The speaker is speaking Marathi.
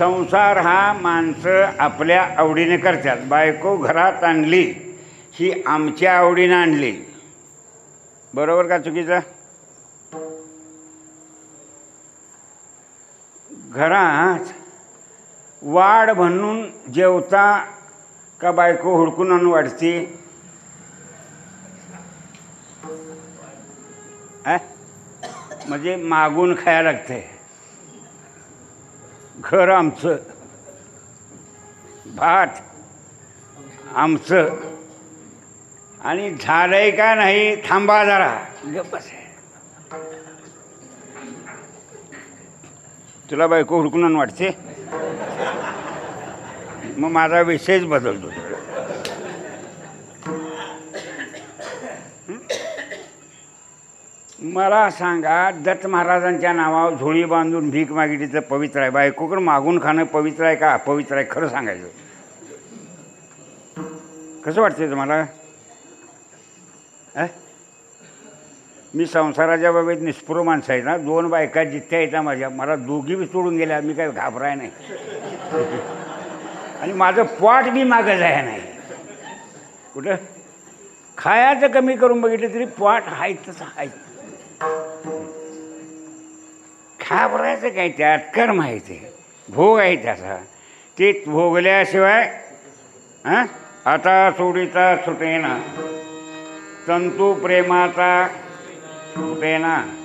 संसार हा माणसं आपल्या आवडीने करतात. बायको घरात आणली ही आमच्या आवडीनं आणली. बरोबर का चुकीचं? घरात वाढ म्हणून जेवता का बायको हुडकून आणून वाढते? म्हणजे मागून खायला लागते. घर आमचं भात आमचं. आणि झालंय का नाही थांबा जरा. गप्प आहे तुला बायको हुडकून वाटते? मग माझा विषयच बदलतो. मला सांगा दत्त महाराजांच्या नावावर झोळी बांधून भीक मागितली तर पवित्र आहे. बायकोकडं मागून खाणं पवित्र आहे का? अपवित्र आहे खरं सांगायचं. कसं वाटतंय तुम्हाला? मी संसाराच्या बाबतीत निष्पुर माणसं आहे ना दोन बायका जिथ्या येत्या माझ्या. मला दोघी बी सोडून गेल्या मी काय घाबराय नाही. आणि माझं पोट बी मागं जाय नाही. कुठं? खायचं कमी करून बघितलं तरी पोट आहे तसं खाबरायचं काय त्यात? कर्म आहे ते. भोग आहे त्याचा. ते भोगल्याशिवाय हां? आता सोडीचा सुटेना. तंतू प्रेमाचा सुटेना.